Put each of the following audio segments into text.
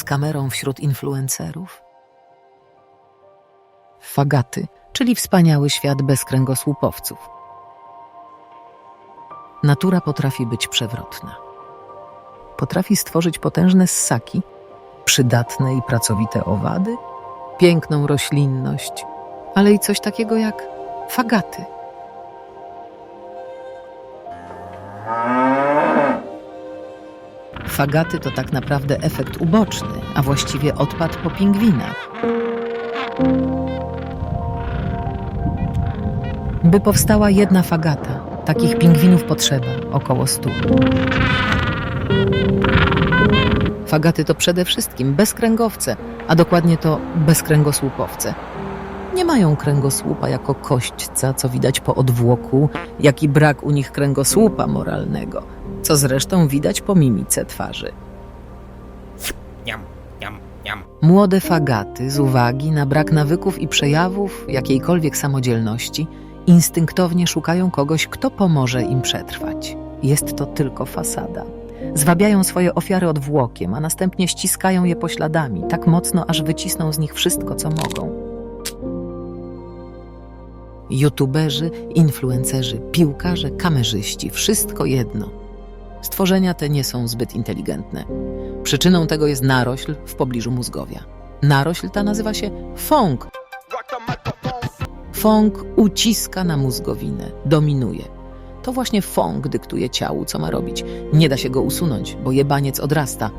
z kamerą wśród influencerów? Fagaty, czyli wspaniały świat bez kręgosłupowców. Natura potrafi być przewrotna. Potrafi stworzyć potężne ssaki, przydatne i pracowite owady, piękną roślinność, ale i coś takiego jak fagaty. Fagaty to tak naprawdę efekt uboczny, a właściwie odpad po pingwinach. By powstała jedna fagata, takich pingwinów potrzeba około stu. Fagaty to przede wszystkim bezkręgowce, a dokładnie to bezkręgosłupowce. Nie mają kręgosłupa jako kośćca, co widać po odwłoku, jak i brak u nich kręgosłupa moralnego, co zresztą widać po mimice twarzy. Niam, niam, niam. Młode fagaty, z uwagi na brak nawyków i przejawów jakiejkolwiek samodzielności, instynktownie szukają kogoś, kto pomoże im przetrwać. Jest to tylko fasada. Zwabiają swoje ofiary odwłokiem, a następnie ściskają je pośladami, tak mocno, aż wycisną z nich wszystko, co mogą. YouTuberzy, influencerzy, piłkarze, kamerzyści wszystko jedno. Stworzenia te nie są zbyt inteligentne. Przyczyną tego jest narośl w pobliżu mózgowia. Narośl ta nazywa się fąk. Fąk uciska na mózgowinę, dominuje. To właśnie fąk dyktuje ciału, co ma robić. Nie da się go usunąć, bo jebaniec odrasta.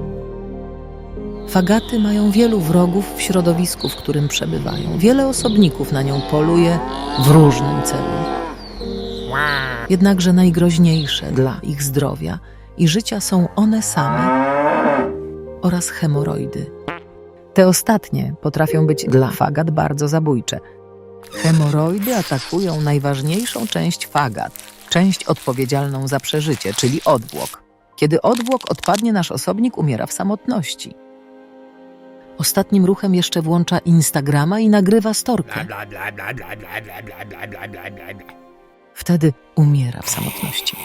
Fagaty mają wielu wrogów w środowisku, w którym przebywają. Wiele osobników na nią poluje w różnym celu. Jednakże najgroźniejsze dla ich zdrowia i życia są one same oraz hemoroidy. Te ostatnie potrafią być dla fagat bardzo zabójcze. Hemoroidy atakują najważniejszą część fagat, część odpowiedzialną za przeżycie, czyli odwłok. Kiedy odwłok odpadnie, nasz osobnik umiera w samotności. Ostatnim ruchem jeszcze włącza Instagrama i nagrywa storkę. bla, bla, bla, bla, bla, bla, bla, bla, bla. Wtedy umiera w samotności.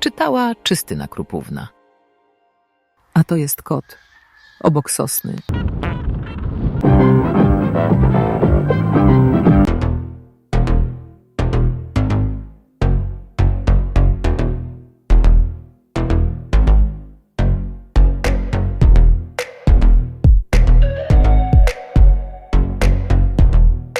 Czytała Czystyna Krupówna. A to jest kot obok sosny.